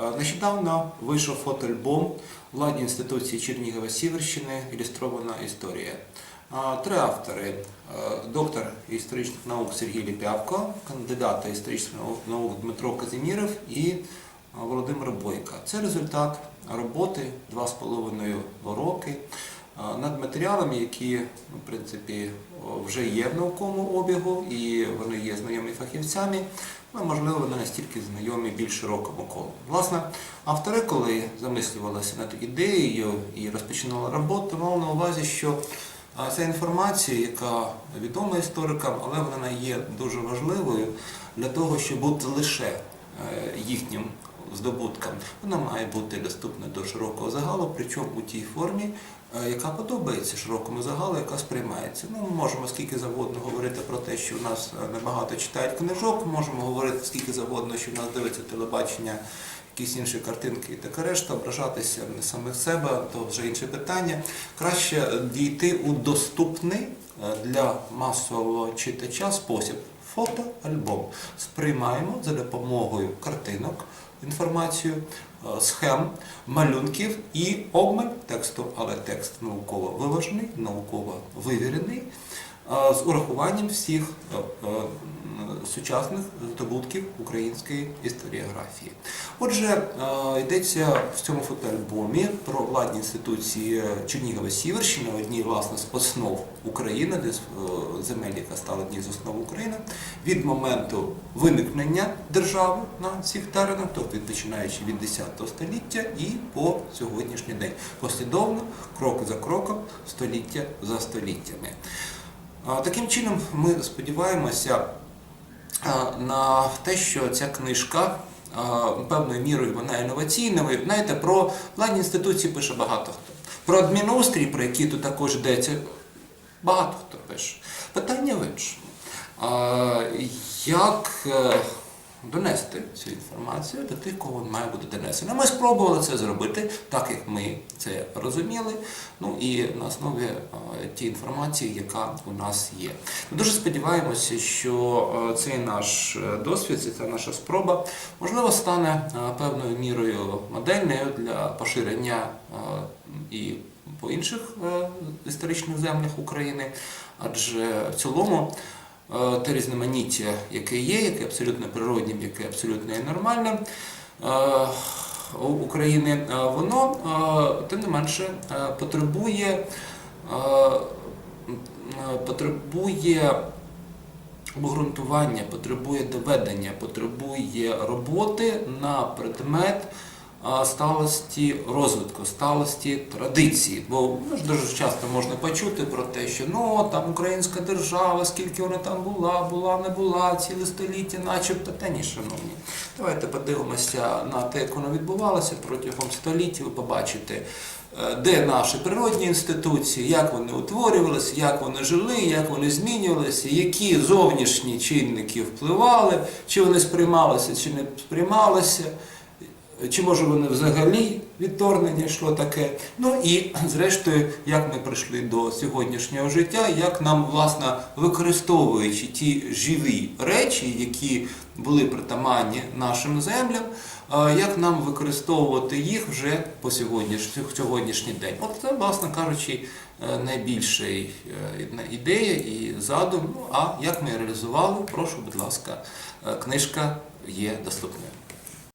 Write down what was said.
Е, Нещодавно вийшов фотоальбом владні інституції Чернігова Сіверщини Ілюстрована історія. Е, Три автори: Е, доктор історичних наук Сергій Ліпявко, кандидат історичних наук Дмитро Казіміров і Володимир Бойка. Це результат роботи два з половиною роки над матеріалами, які ну, в принципі вже є в науковому обігу і вони є знайомі фахівцями, але можливо не настільки знайомі більш широкому колу. Власне, автори, коли замислювалися над ідеєю і розпочинали роботу, мали на увазі, що ця інформація, яка відома історикам, але вона є дуже важливою для того, щоб бути лише е, їхнім здобуткам, вона має бути доступна до широкого загалу, причому у тій формі, е, яка подобається широкому загалу, яка сприймається. Ну, ми можемо скільки завгодно говорити про те, що в нас е, небагато читають книжок, можемо говорити скільки завгодно, що в нас дивиться телебачення, якісь інші картинки і таке решта, ображатися на самих себе, то вже інше питання. Краще дійти у доступний е, для масового читача спосіб. Фотоальбом сприймаємо за допомогою картинок інформацію, е, схем, малюнків і обмаль тексту, але текст науково виважений, науково вивірений, з урахуванням всіх е, е, сучасних здобутків української історіографії. Отже, е, йдеться в цьому фотоальбомі про владні інституції Чернігова Сіверщини, одні власне з основ України, де земель, яка стала однією з основ України, від моменту виникнення держави на цих теренах, тобто починаючи від 10 століття і по сьогоднішній день, послідовно, крок за кроком, століття за століттями. Таким чином, ми сподіваємося на те, що ця книжка певною мірою вона інноваційна. Ви знаєте, про владні інституції пише багато хто. Про адмінустрій, про які тут також йдеться, багато хто пише. Питання в іншому. Як е, донести цю інформацію до тих, кого має бути донесена? Ми спробували це зробити так, як ми це розуміли. Ну і на основі е, тієї інформації, яка у нас є. Ми дуже сподіваємося, що е, цей наш е, досвід, ця наша спроба, можливо, стане певною мірою модельною для поширення і по інших історичних землях України, адже в цілому те різноманіття, яке є, яке абсолютно природнім, яке абсолютно є нормальним. е, У України е, воно е, тим не менше е, потребує, е, е, потребує обґрунтування, потребує доведення, потребує роботи на предмет сталості розвитку, сталості традиції. Бо ну, дуже часто можна почути про те, що ну там українська держава, скільки вона там була, була, не була, ціле століття, начебто. Та ні, шановні. Давайте подивимося на те, як воно відбувалося протягом століть, ви побачите. е, Де наші природні інституції, як вони утворювалися, як вони жили, як вони змінювалися, які зовнішні чинники впливали, чи вони сприймалися, чи не сприймалися, чи може вони взагалі відторгнення йшло таке. Ну і зрештою, як ми прийшли до сьогоднішнього життя, як нам, власне, використовуючи ті живі речі, які були притаманні нашим землям, як нам використовувати їх вже по сьогоднішній, сьогоднішній день. От це, власне кажучи, е, найбільша е, ідея і задум. Ну а як ми реалізували, прошу, будь ласка, е, книжка є доступною.